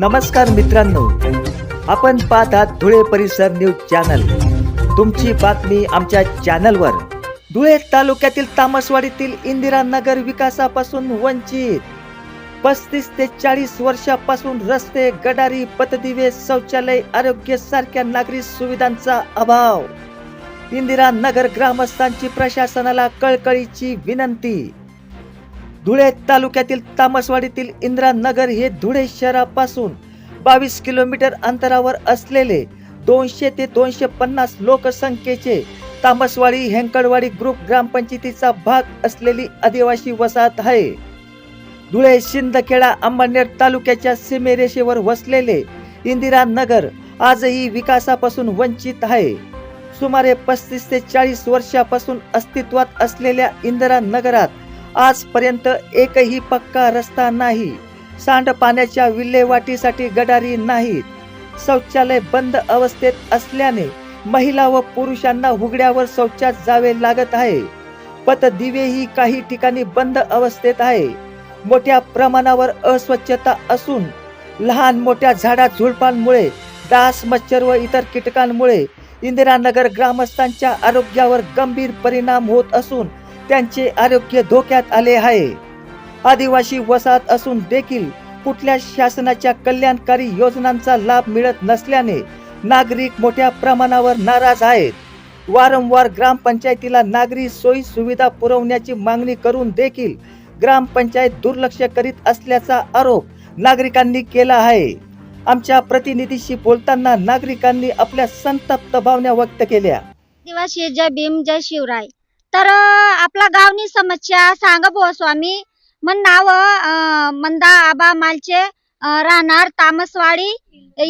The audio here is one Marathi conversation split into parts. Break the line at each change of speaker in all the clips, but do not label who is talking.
नमस्कार मित्रांनो. आपण पाहतात धुळे परिसर न्यूज चॅनल. तुमची बातमी आमच्या चॅनलवर. धुळे तालुक्यातील तामसवाडीतील इंदिरा नगर विकासापासून वंचित. पस्तीस ते चाळीस वर्षापासून रस्ते गडारी पतदिवे शौचालय आरोग्य सारख्या नागरी सुविधांचा अभाव. इंदिरा नगर ग्रामस्थांची प्रशासनाला कळकळीची विनंती. धुळे तालुक्यातील तामसवाडीतील इंद्रानगर हे धुळे शहरापासून बावीस किलोमीटर अंतरावर असलेले दोनशे ते दोनशे पन्नास लोकसंख्येचे तामसवाडी हेंकडवाडी ग्रुप ग्रामपंचायतीचा भाग असलेली आदिवासी वसाहत आहे. धुळे शिंदखेडा अंबरनेर तालुक्याच्या सीमेरेषेवर वसलेले इंदिरानगर आजही विकासापासून वंचित आहे. सुमारे पस्तीस ते चाळीस वर्षापासून अस्तित्वात असलेल्या इंदिरा नगरात आजपर्यंत एकही पक्का रस्ता नाही. सांडपाण्याच्या विल्हेवाटीसाठी गडारी नाहीत. शौचालय बंद अवस्थेत असल्याने महिला व पुरुषांना हुगड्यावर शौचात जावे लागत आहे. पतदिवेही काही ठिकाणी बंद अवस्थेत आहे. मोठ्या प्रमाणावर अस्वच्छता असून लहान मोठ्या झाडा झुडपांमुळे डास मच्छर व इतर कीटकांमुळे इंदिरानगर ग्रामस्थांच्या आरोग्यावर गंभीर परिणाम होत असून त्यांचे आरोग्य धोक्यात आले आहे. आदिवासी वसाहत असून देखील कुठल्या शासनाच्या कल्याणकारी योजनांचा लाभ मिळत नसल्याने नागरिक मोठ्या प्रमाणावर नाराज आहेत. वारंवार ग्रामपंचायतीला नागरी सोयी सुविधा पुरवण्याची मागणी करून देखील ग्रामपंचायत दुर्लक्ष करीत असल्याचा आरोप नागरिकांनी केला आहे. आमच्या प्रतिनिधीशी बोलताना नागरिकांनी आपल्या संतप्त भावना व्यक्त केल्या.
आदिवासी जय भीम जय शिवराय. तर आपला गावनी समस्या. सांगा बुवा स्वामी. मन नाव मंदा आबा मालचे राहणार तामसवाडी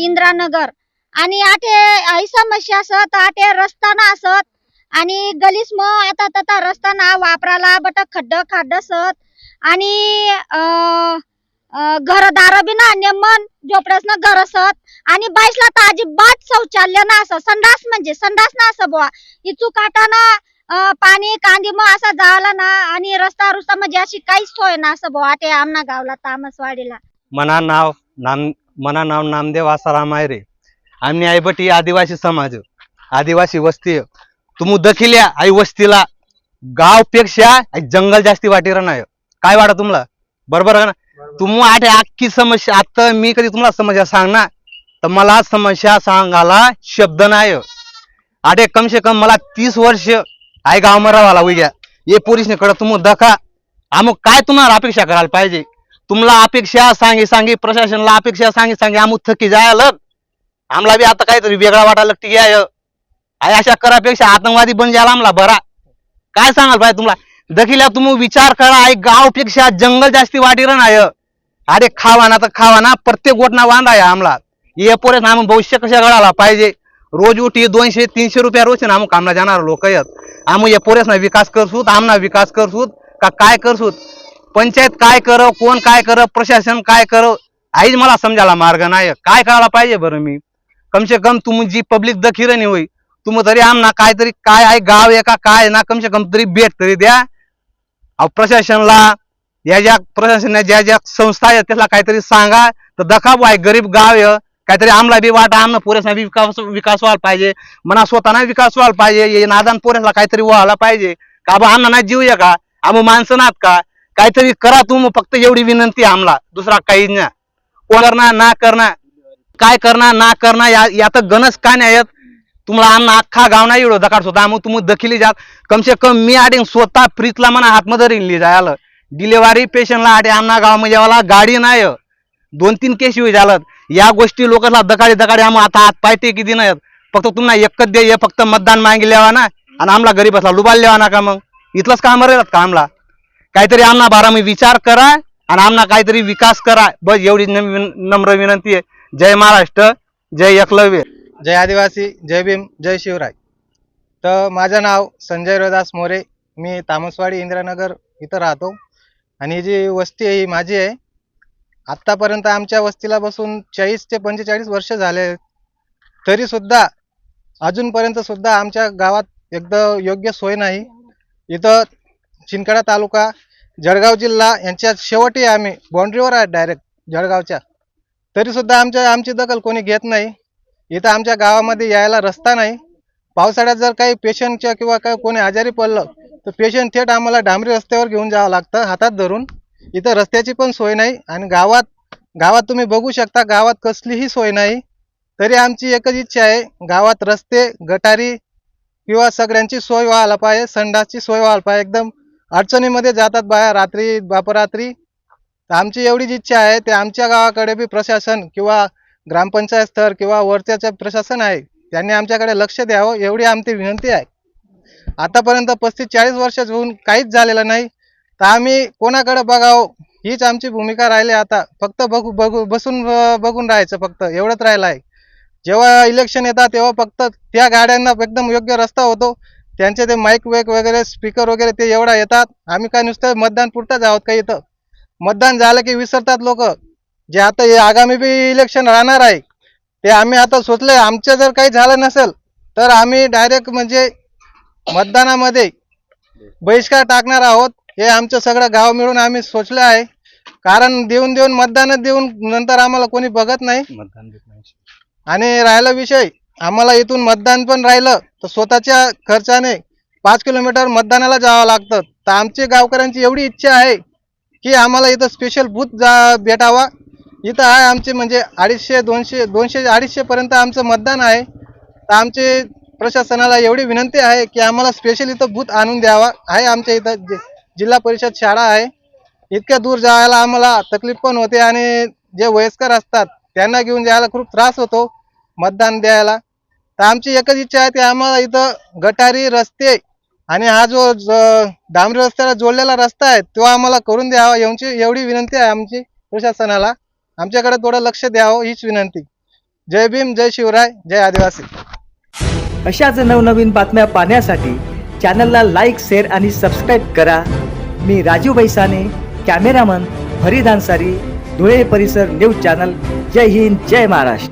इंद्रानगर. आणि आठे आई समस्या असत आठे रस्ता ना असत. आणि गलीस मग आता तथा रस्ता ना वापराला बट खड्ड खाड्ड असत. आणि घरदार बी ना नेमन झोपड्यास घर असत. आणि बाईसला तर अजिबात शौचालय ना असं संडास म्हणजे संडास ना असं बुवा. इचू काटा ना पाणी कांदी मग असा जावला ना आणि रस्ता रुस्ता म्हणजे अशी काहीच सोय ना असं बुवा ते आमना गावला तामसवाडीला.
मना नाव नाम मना नाव नामदेव आसाराम आहे रे. आम्ही आईबटी आदिवासी समाज आदिवासी वस्ती तुम दखिल्या आई वस्तीला गावपेक्षा जंगल जास्ती वाटी नाही काय वाटत तुम्हाला? बरोबर आहे ना? तुम आठ अख्खी समस्या आता मी कधी तुम्हाला समस्या सांगणार? तर मला समस्या सांगायला शब्द नाही आठे कम से कम मला तीस वर्ष आई गाव मरावाला उद्या ये पोलिसने कडे तुम दखा आमक काय तुम्हाला अपेक्षा करायला पाहिजे? तुम्हाला अपेक्षा सांगे सांगे प्रशासनाला अपेक्षा सांगे सांगे अमुक थकी जायला. आम्हाला बी आता काहीतरी वेगळा वाटायला टी आहे आय अशा करापेक्षा आतंकवादी बन जायला आम्हाला बरा. काय सांगाल पाहिजे तुम्हाला? दखिल्या तुम्ही विचार करा आई गावपेक्षा जंगल जास्ती वाटी नाही अरे खावा ना तर खावा ना प्रत्येक गोटना वांदा आहे आम्हाला ये पोरे आम्ही भविष्य कशा घडायला पाहिजे? रोज उठी दोनशे तीनशे रुपया रोज ना आम्ही कामला जाणार लोक आहेत. आम्ही या पोरेस ना विकास करसूत आमना विकास करसूत का काय करसूत? पंचायत काय कर कोण काय कर प्रशासन काय कर आईच मला समजायला मार्ग नाही. काय करायला पाहिजे बरं मी? कम से कम तुम्ही जी पब्लिक दखिरणी होई तुम्ही तरी आमना काहीतरी काय आहे गाव एका का काय ना कम से कम तरी भेट तरी द्या. अहो प्रशासनला या ज्या प्रशासन ज्या ज्या संस्था आहेत त्याला काहीतरी सांगा. तर दखाबू आहे गरीब गाव आहे काहीतरी आमला बी वाटा आमना पोरेसना बी विकास विकास व्हायला पाहिजे. मना स्वतःना विकास व्हायला पाहिजे. हे नादान पोरेसला काहीतरी व्हायला पाहिजे. का बा आमना नाही जीव आहे का? आम्ही माणसं नात का? काहीतरी करा तू फक्त एवढी विनंती आमला आम्हाला. दुसरा काही नाही. करणार ना करणार काय करणार ना करणार या यात गणच काय नाही येत तुम्हाला आमना अख्खा गाव नाही एवढं दकाड स्वतः मग तुम्ही दखिली जात कम से कम मी आडे स्वतः फ्रीजला म्हणा हातमध्ये रिंगली जायला. डिलेवरी पेशंटला आडे आमना गाव म्हणजे गाडी नाही दोन तीन केस होई झालं या गोष्टी लोकांना दकाडे दकाडे आम्ही आता हात पाय किती नाही फक्त तुम्हाला एकच दे फक्त मतदान मागे लेवा ना. आणि आमला गरीब असला लुबाल लेवा ना का मग? इथलंच काम राहिलं का आमला काहीतरी आमना बारामी विचार करा आणि आमना काहीतरी विकास करा. बस एवढी नम- नम्र विनंती आहे. जय महाराष्ट्र जय एकलव्य.
जय आदिवासी जय भीम जय शिवराय. तर माझं नाव संजय रोदास मोरे. मी तामसवाडी इंदिरानगर इथं राहतो. आणि जी वस्ती आहे ही माझी आहे. आत्तापर्यंत आमच्या वस्तीला बसून चाळीस ते पंचेचाळीस वर्ष झाले. आहेत. तरी सुद्धा अजूनपर्यंत सुद्धा आमच्या गावात एकदम योग्य सोय नाही. इथं चिनकडा तालुका जळगाव जिल्हा यांच्या शेवटी आम्ही बाउंड्रीवर आहे डायरेक्ट जळगावच्या. तरीसुद्धा आमच्या आमची दखल कोणी घेत नाही. इथं आमच्या गावामध्ये यायला रस्ता नाही. पावसाळ्यात जर काही पेशंटच्या किंवा काही कोणी आजारी पडलं तर पेशंट थेट आम्हाला डांबरी रस्त्यावर घेऊन जावं लागतं हातात धरून. इथं रस्त्याची पण सोय नाही आणि गावात गावात तुम्ही बघू शकता गावात कसलीही सोय नाही. तरी आमची एकच इच्छा आहे गावात रस्ते गटारी किंवा सगळ्यांची सोय व्हायला पाहिजे संडासची सोय व्हायला पाहिजे. एकदम अडचणीमध्ये जातात बाया रात्री बापरात्री. तर आमची एवढीच इच्छा आहे ते आमच्या गावाकडे बी प्रशासन किंवा ग्रामपंचायत स्तर किंवा वरच्याचं प्रशासन आहे त्यांनी आमच्याकडे लक्ष द्यावं एवढी आमची विनंती आहे. आतापर्यंत पस्तीस चाळीस वर्ष होऊन काहीच झालेलं नाही. तर आम्ही कोणाकडे बघावं? हीच आमची भूमिका राहिली आता. फक्त बघू बघू बसून बघून राहायचं फक्त. एवढंच राहिलं आहे जेव्हा इलेक्शन येतात तेव्हा फक्त त्या गाड्यांना एकदम योग्य रस्ता होतो. त्यांचे ते माईक वेक वगैरे स्पीकर वगैरे ते एवढा येतात. आम्ही काय नुसतं मतदान पुरताच आहोत का इथं? मतदान झालं की विसरतात लोक. जे आता हे आगामी बी इलेक्शन राहणार आहे ते आम्ही आता सोचलंय. आमचं जर काही झालं नसेल तर आम्ही डायरेक्ट म्हणजे मतदानामध्ये बहिष्कार टाकणार आहोत. हे आमचं सगळं गाव मिळून आम्ही सोचलं आहे. कारण देऊन देऊन मतदानच देऊन नंतर आम्हाला कोणी बघत नाही. आणि राहिला विषय आम्हाला इथून मतदान पण राहिलं तर स्वतःच्या खर्चाने पाच किलोमीटर मतदानाला जावं लागतं. तर आमची गावकऱ्यांची एवढी इच्छा आहे की आम्हाला इथं स्पेशल बूथ जा भेटावा. इथं आहे आमचे म्हणजे अडीचशे दोनशे दोनशे अडीचशे पर्यंत आमचं मतदान आहे. तर आमचे प्रशासनाला एवढी विनंती आहे की आम्हाला स्पेशल इथं बूथ आणून द्यावा. आहे आमच्या इथं जि- जिल्हा परिषद शाळा आहे. इतक्या दूर जायला आम्हाला तकलीफ पण होते आणि जे वयस्कर असतात त्यांना घेऊन जायला खूप त्रास होतो मतदान द्यायला. तर आमची एकच इच्छा आहे की आम्हाला इथं गटारी रस्ते आणि हा जो ज- डांबरी रस्त्याला जोडलेला रस्ता आहे तो आम्हाला करून द्यावा यांची एवढी विनंती आहे आमची प्रशासनाला. आमच्याकडे थोडं लक्ष द्यावं हीच विनंती. जय भीम जय शिवराय जय आदिवासी.
अशाच नवनवीन बातम्या पाहण्यासाठी चॅनलला लाईक शेअर आणि सबस्क्राईब करा. मी राजीव बैसाने कॅमेरामन फरीद धुळे परिसर न्यूज चॅनल जय हिंद जय महाराष्ट्र.